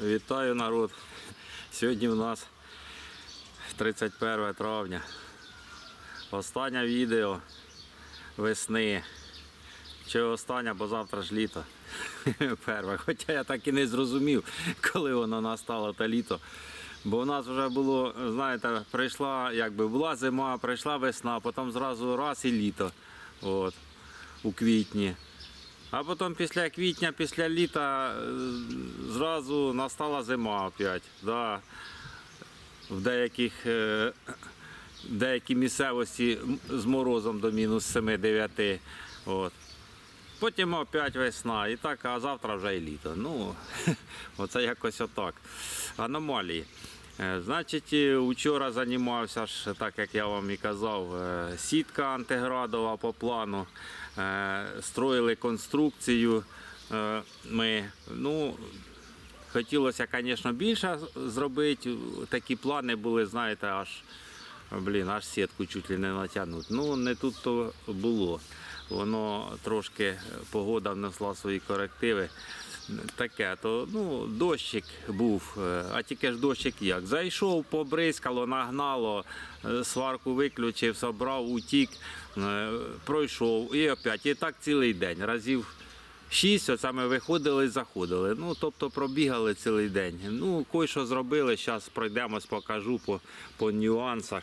Вітаю народ. Сьогодні у нас 31 травня. Останнє відео весни. Чи останнє, бо завтра ж літо. Перше. Хоча я так і не зрозумів, коли воно настало те літо. Бо у нас вже було, знаєте, прийшла, якби була зима, прийшла весна, потім зразу раз і літо. От, у квітні. А потім після квітня, після літа е, зразу настала зима опять. Да. В деяких е, в деякій місцевості з морозом до мінус 7-9. От. Потім опять весна, і так, а завтра вже і літо. Ну, оце якось отак. Аномалії. Е, Значить, вчора займався так як я вам і казав, сітка антиградова по плану. Е, Строїли конструкцію. Е, Ми, ну, хотілося, звісно, більше зробити. Такі плани були, знаєте, аж Блін, аж сітку чуть ли не натягнути. Ну, не тут то було. Воно трошки е, погода внесла свої корективи. Таке, то ну, дощик був, е, а тільки ж дощик як. Зайшов, побризкало, нагнало, е, сварку виключив, собрав, утік, е, пройшов і опять. І так цілий день. Разів Шість, оце ми виходили і заходили. Ну, тобто пробігали цілий день. Ну, кое-що зробили, зараз пройдемось, покажу по, по нюансах.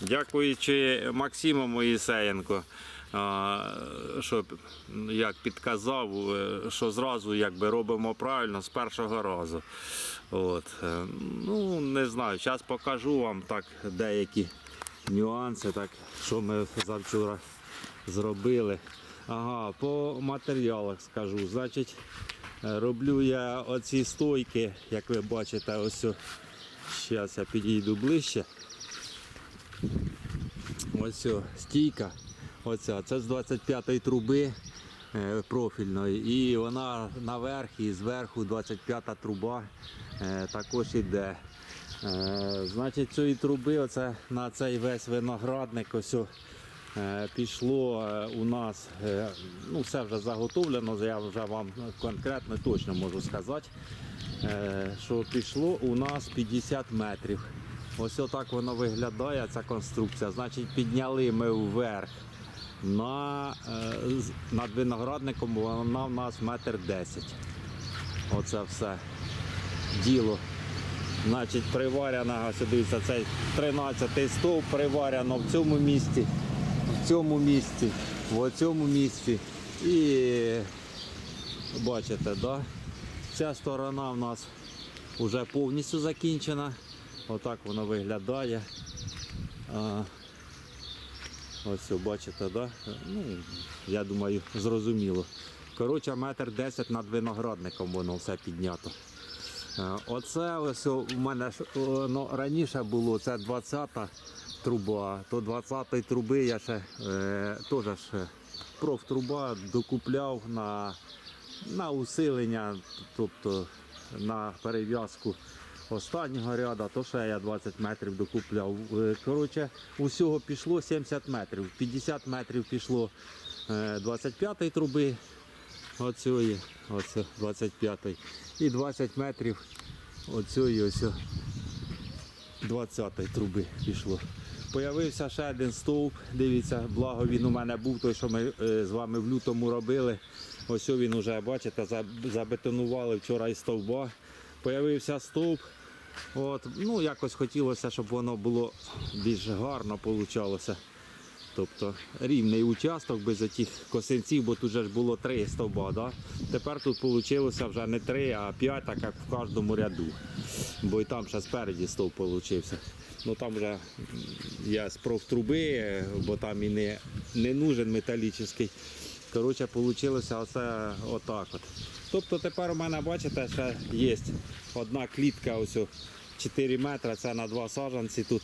Дякуючи Максиму Моїсеєнко, що як підказав, е, що зразу якби робимо правильно з першого разу. От. е, Ну, не знаю, зараз покажу вам так деякі нюанси, так, що ми завчора зробили. Ага, по матеріалах скажу. Значить, роблю я оці стойки, як ви бачите, ось. Зараз я підійду ближче. Ось стійка. Оця, це з 25-ї труби е, профільної. І вона наверх і зверху 25-та труба е, також іде. Е, значить, цієї труби оце, на цей весь виноградник ось пішло у нас, ну все вже заготовлено, я вже вам конкретно точно можу сказати, що пішло у нас 50 метрів. Ось отак воно виглядає, ця конструкція. Значить, підняли ми вверх на, е, над виноградником, вона в нас метр десять. Оце все діло. Значить, приварена, дивіться, цей 13 стовп приварено в цьому місці, в цьому місці, в цьому місці. І бачите, да? ця сторона в нас вже повністю закінчена. Отак воно виглядає. Ось бачите, да? ну, я думаю, зрозуміло. Коротше, метр десять над виноградником воно все піднято. Е, Оце ось у мене ну, раніше було це 20-та труба, то 20-ї труби я ще е, теж е, профтруба докупляв на, на усилення, тобто на перев'язку останнього ряду, то ще я 20 метрів докупляв. Е, Коротше, усього пішло 70 метрів, 50 метрів пішло е, 25-ї труби, оцієї, оце 25-ї, і 20 метрів оцієї ось 20-ї труби пішло. Появився ще один стовп, дивіться, благо він у мене був, той, що ми е, з вами в лютому робили. Ось він уже, бачите, забетонували вчора із стовба. Появився стовп. От, ну, якось хотілося, щоб воно було більш гарно получалося. Тобто рівний участок без отих косинців, бо тут же ж було три стовба. Да? Тепер тут вийшло вже не три, а п'ять, так як в кожному ряду. Бо і там ще спереді стовп получився. Ну там вже я з профтруби, бо там і не, не нужен металічний. Коротше, вийшло оце отак от. Тобто тепер у мене, бачите, ще є одна клітка, ось о, 4 метри, це на два саджанці тут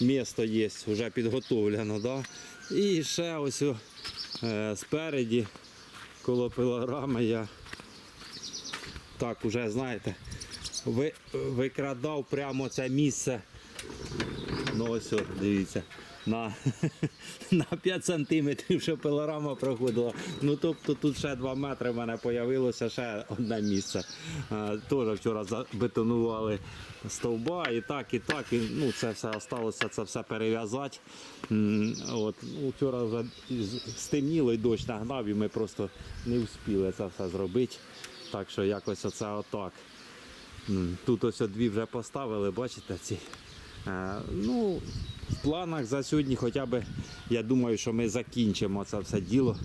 місто є, вже підготовлено. Да? І ще ось е, спереді, коло пилорами я так уже, знаєте, ви, викрадав прямо це місце. Ну ось, дивіться. На, на 5 сантиметрів, що пилорама проходила. Ну тобто тут ще 2 метри в мене з'явилося ще одне місце. Е, Теж вчора забетонували стовба і так, і так. І, ну, це все залишилося це все перев'язати. От, ну, вчора вже стемніло і дощ нагнав, і ми просто не встигли це все зробити. Так що якось оце отак. Тут ось дві вже поставили, бачите ці. Е, Ну, в планах за сьогодні хоча б, я думаю, що ми закінчимо це все діло.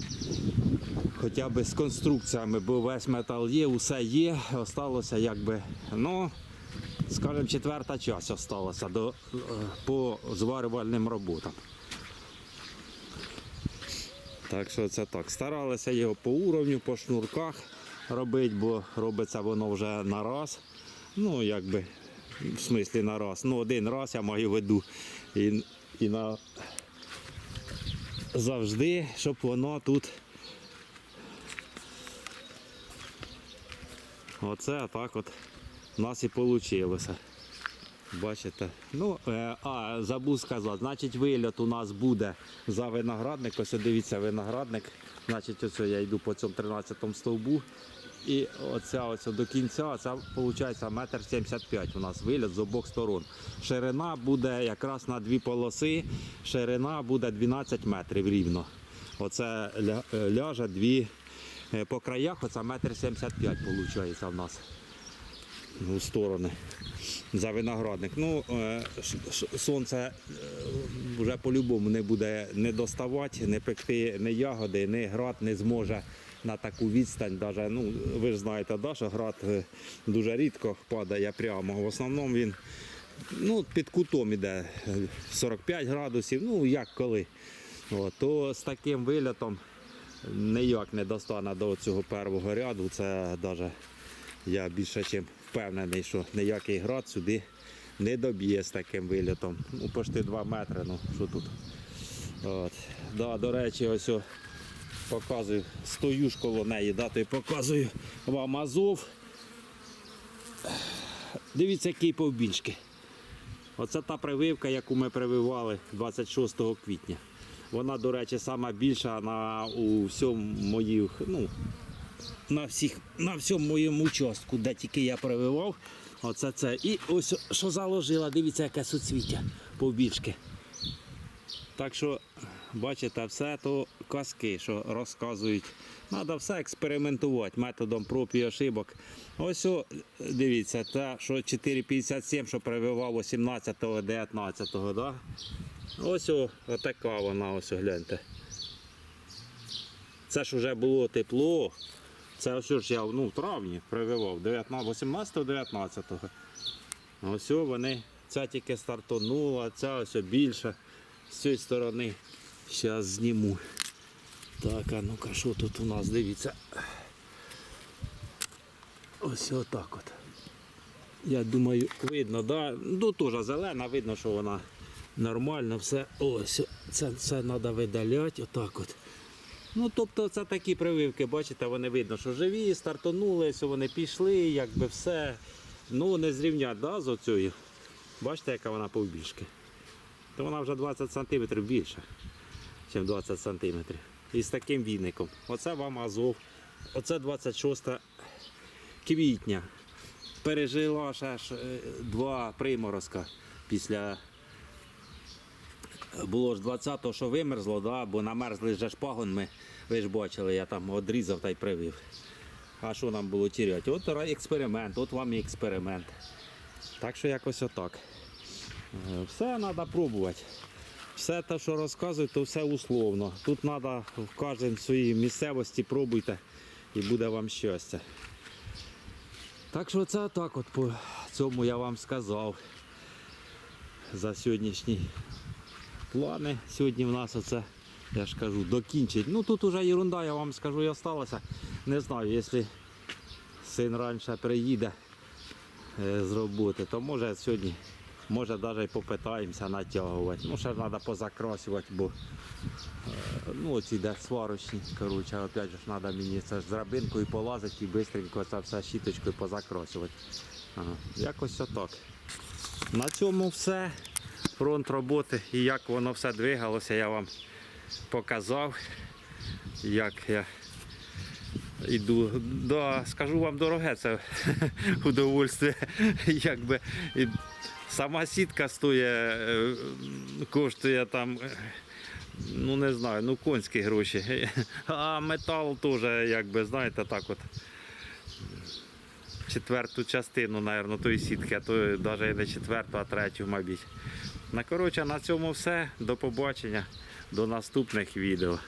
Хоча б з конструкціями, бо весь метал є, усе є, осталося якби, ну, скажімо, четверта часть осталася до, по зварювальним роботам. Так що це так. Старалися його по уровню, по шнурках робити, бо робиться воно вже на раз. Ну, якби, в смислі на раз. Ну, один раз я маю в виду. І, і на завжди, щоб воно тут. Оце так от у нас і вийшло. Бачите? Ну, е, а, забув сказати, значить вильот у нас буде за виноградник. Ось дивіться виноградник. Значить, ось я йду по цьому 13 стовбу. І оця ось до кінця, це виходить метр 75 у нас виліт з обох сторон. Ширина буде якраз на дві полоси, ширина буде 12 метрів рівно. Оце е, ляже дві е, по краях, оце метр 75 виходить в нас у сторони за виноградник. Ну, е, сонце е, вже по-любому не буде не доставати, не пекти ні ягоди, ні град не зможе на таку відстань. Даже, ну, ви ж знаєте, да, що град е, дуже рідко падає прямо. В основному він ну, під кутом іде е, 45 градусів, ну як коли. От, то з таким вильотом ніяк не достане до цього першого ряду. Це навіть я більше чим впевнений, що ніякий град сюди не доб'є з таким вильотом. Ну, почти 2 метри, ну що тут. От. Да, до речі, ось показую, стою ж коло неї, да, то й показую вам Азов. Дивіться, які повбільшки. Оце та прививка, яку ми прививали 26 квітня. Вона, до речі, сама більша на у всьому моїх, ну, на всіх, на всьому моєму участку, де тільки я прививав. Оце це. І ось що заложила, дивіться, яке суцвіття повбільшки. Так що, бачите, все то казки, що розказують. Треба все експериментувати методом проб і ошибок. Ось, дивіться, те, що 4,57, що прививав 18-го, 19-го, да? Ось о, отака вона, ось гляньте. Це ж вже було тепло. Це ось ж я ну, в травні прививав, 18-19. Ось вони, ця тільки стартонула, ця ось о більше. З цієї сторони зараз зніму. Так, а ну-ка, що тут у нас, дивіться. Ось отак от. Я думаю, видно, да? ну теж зелена, видно, що вона нормально, все. Ось, це, це треба видаляти, отак от. Ну, тобто це такі прививки, бачите, вони видно, що живі, стартонули, ось вони пішли, якби все. Ну, не зрівнять да, з оцею. Бачите, яка вона повбільшки. То вона вже 20 см більше, ніж 20 см. І з таким віником. Оце вам Азов. Оце 26 квітня. Пережила ще ж е, два приморозка після. Було ж 20-го, що вимерзло, да, бо намерзли ж пагон ми, ви ж бачили, я там одрізав та й привив. А що нам було тіряти? От експеримент, от вам і експеримент. Так що якось отак. Е, Все треба пробувати. Все те, що розказують, то все условно. Тут треба в кожній своїй місцевості пробуйте і буде вам щастя. Так що це так от по цьому я вам сказав за сьогоднішній плани. Сьогодні в нас оце, я ж кажу, докінчить. Ну тут уже ерунда, я вам скажу, і осталося. Не знаю, якщо син раніше приїде е, з роботи, то може сьогодні, може навіть попитаємося натягувати. Ну, ще треба позакрасувати, бо е, ну, оці де сварочні, коротше, опять же треба мені це ж з драбинкою полазити і швидко це все щіточкою позакрасувати. Ага. Якось отак. На цьому все. Фронт роботи і як воно все двигалося, я вам показав, як я йду. Да, скажу вам дороге це удовольствие. Якби сама сітка стоїть, е, коштує там. е, Ну не знаю, ну конські гроші. А метал теж, якби, знаєте, так от. Четверту частину, мабуть, тої сітки, а то навіть не четверту, а третю, мабуть. На коротше, на цьому все. До побачення, до наступних відео.